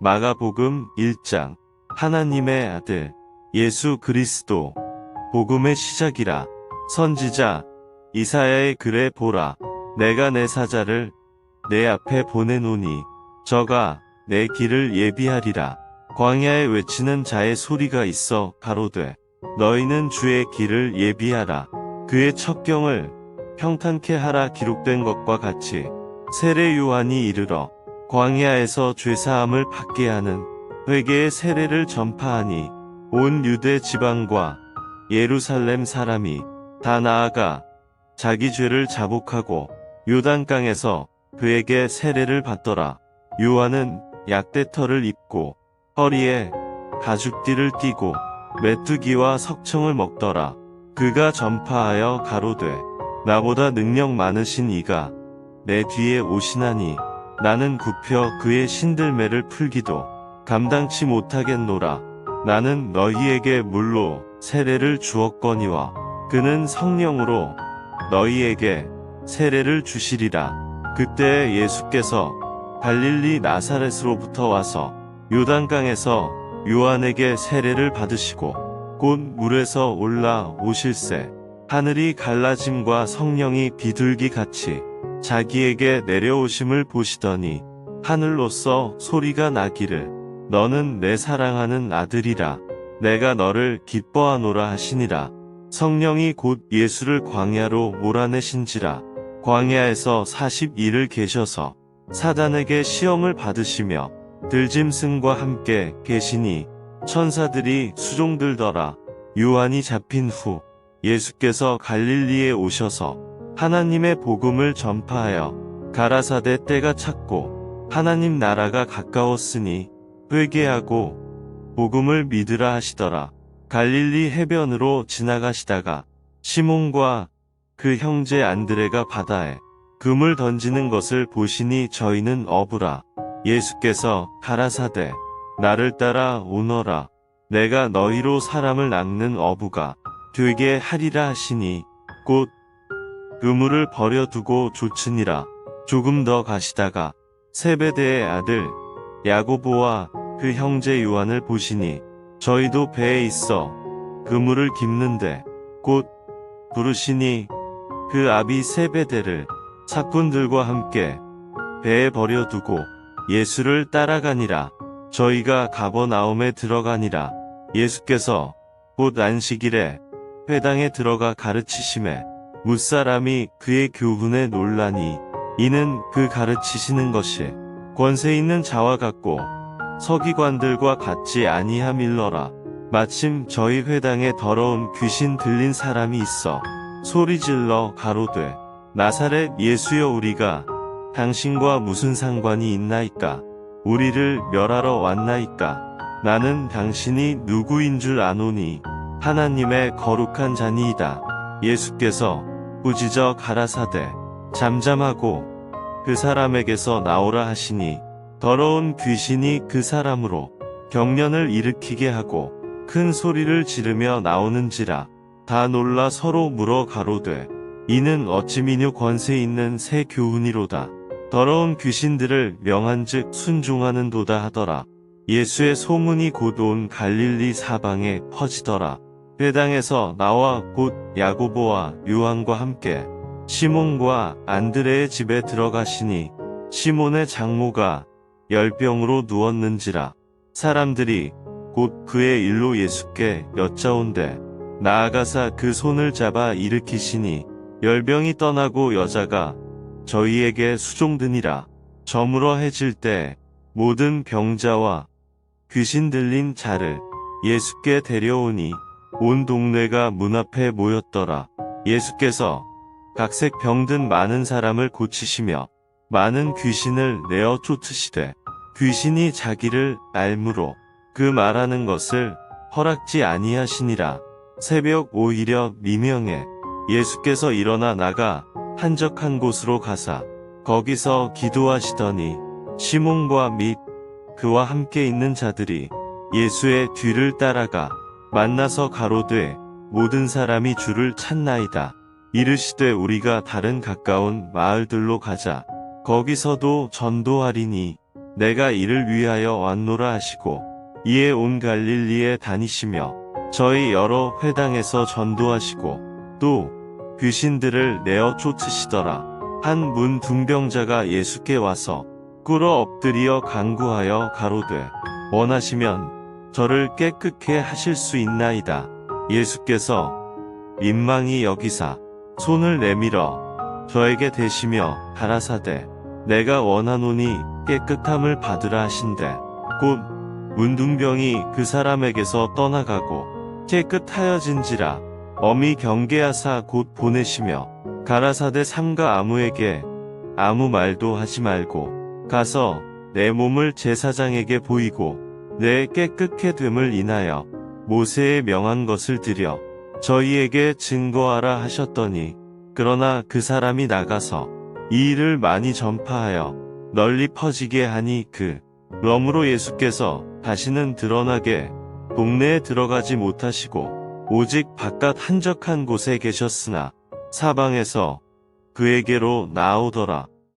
마가복음 1장. 하나님의 아들 예수 그리스도. 복음의 시작이라. 선지자 이사야의 글에 보라. 내가 내 사자를 내 앞에 보내노니 저가 내 길을 예비하리라. 광야에 외치는 자의 소리가 있어 가로되 너희는 주의 길을 예비하라. 그의 첩경을 평탄케 하라 기록된 것과 같이 세례 요한이 이르러 광야에서 죄사함을 받게 하는 회개의 세례를 전파하니 온 유대 지방과 예루살렘 사람이 다 나아가 자기 죄를 자복하고 요단강에서 그에게 세례를 받더라. 요한은 약대털을 입고 허리에 가죽띠를 띠고 메뚜기와 석청을 먹더라. 그가 전파하여 가로되 나보다 능력 많으신 이가 내 뒤에 오시나니 나는 굽혀 그의 신들매를 풀기도 감당치 못하겠노라. 나는 너희에게 물로 세례를 주었거니와 그는 성령으로 너희에게 세례를 주시리라. 그때 예수께서 갈릴리 나사렛으로부터 와서 요단강에서 요한에게 세례를 받으시고 곧 물에서 올라 오실새 하늘이 갈라짐과 성령이 비둘기 같이 자기에게 내려오심을 보시더니 하늘로서 소리가 나기를 너는 내 사랑하는 아들이라 내가 너를 기뻐하노라 하시니라. 성령이 곧 예수를 광야로 몰아내신지라. 광야에서 40일을 계셔서 사단에게 시험을 받으시며 들짐승과 함께 계시니 천사들이 수종들더라. 요한이 잡힌 후 예수께서 갈릴리에 오셔서 하나님의 복음을 전파하여 가라사대 때가 찼고 하나님 나라가 가까웠으니 회개하고 복음을 믿으라 하시더라. 갈릴리 해변으로 지나가시다가 시몬과 그 형제 안드레가 바다에 금을 던지는 것을 보시니 저희는 어부라. 예수께서 가라사대 나를 따라 오너라. 내가 너희로 사람을 낚는 어부가 되게 하리라 하시니 곧 그물을 버려두고 조치니라. 조금 더 가시다가 세베대의 아들 야고보와 그 형제 요한을 보시니 저희도 배에 있어 그물을 깁는데 곧 부르시니 그 아비 세베대를 사꾼들과 함께 배에 버려두고 예수를 따라가니라. 저희가 가버나움에 들어가니라. 예수께서 곧 안식일에 회당에 들어가 가르치심에 무사람이 그의 교훈에 놀라니 이는 그 가르치시는 것이 권세 있는 자와 같고 서기관들과 같지 아니함일러라. 마침 저희 회당에 더러운 귀신 들린 사람이 있어 소리질러 가로되 나사렛 예수여 우리가 당신과 무슨 상관이 있나이까? 우리를 멸하러 왔나이까? 나는 당신이 누구인 줄 아노니 하나님의 거룩한 자니이다 예수께서 꾸짖어 가라사대 잠잠하고 그 사람에게서 나오라 하시니 더러운 귀신이 그 사람으로 경련을 일으키게 하고 큰 소리를 지르며 나오는지라 다 놀라 서로 물어 가로되 이는 어찌 미녀 권세 있는 새 교훈이로다. 더러운 귀신들을 명한즉 순종하는도다 하더라. 예수의 소문이 곧 온 갈릴리 사방에 퍼지더라 회당에서 나와 곧 야고보와 요한과 함께 시몬과 안드레의 집에 들어가시니 시몬의 장모가 열병으로 누웠는지라 사람들이 곧 그의 일로 예수께 여짜온대 나아가사 그 손을 잡아 일으키시니 열병이 떠나고 여자가 저희에게 수종드니라. 저물어 해질 때 모든 병자와 귀신 들린 자를 예수께 데려오니 온 동네가 문 앞에 모였더라. 예수께서 각색 병든 많은 사람을 고치시며 많은 귀신을 내어 쫓으시되 귀신이 자기를 알므로 그 말하는 것을 허락지 아니하시니라. 새벽 오히려 미명에 예수께서 일어나 나가 한적한 곳으로 가사 거기서 기도하시더니 시몬과 및 그와 함께 있는 자들이 예수의 뒤를 따라가 만나서 가로되 모든 사람이 주를 찾나이다. 이르시되 우리가 다른 가까운 마을들로 가자. 거기서도 전도하리니 내가 이를 위하여 왔노라 하시고 이에 온 갈릴리에 다니시며 저희 여러 회당에서 전도하시고 또 귀신들을 내어 쫓으시더라. 한문 둥병자가 예수께 와서 꿇어 엎드리어 간구하여 가로되 원하시면 저를 깨끗게 하실 수 있나이다. 예수께서 민망히 여기사 손을 내밀어 저에게 대시며 가라사대 내가 원하노니 깨끗함을 받으라 하신대 곧 문둥병이 그 사람에게서 떠나가고 깨끗하여진지라 어미 경계하사 곧 보내시며 가라사대 삼가 아무에게 아무 말도 하지 말고 가서 내 몸을 제사장에게 보이고 내 깨끗게 됨을 인하여 모세에 명한 것을 드려 저희에게 증거하라 하셨더니 그러나 그 사람이 나가서 이 일을 많이 전파하여 널리 퍼지게 하니 그 러므로 예수께서 다시는 드러나게 동네에 들어가지 못하시고 오직 바깥 한적한 곳에 계셨으나 사방에서 그에게로 나오더라.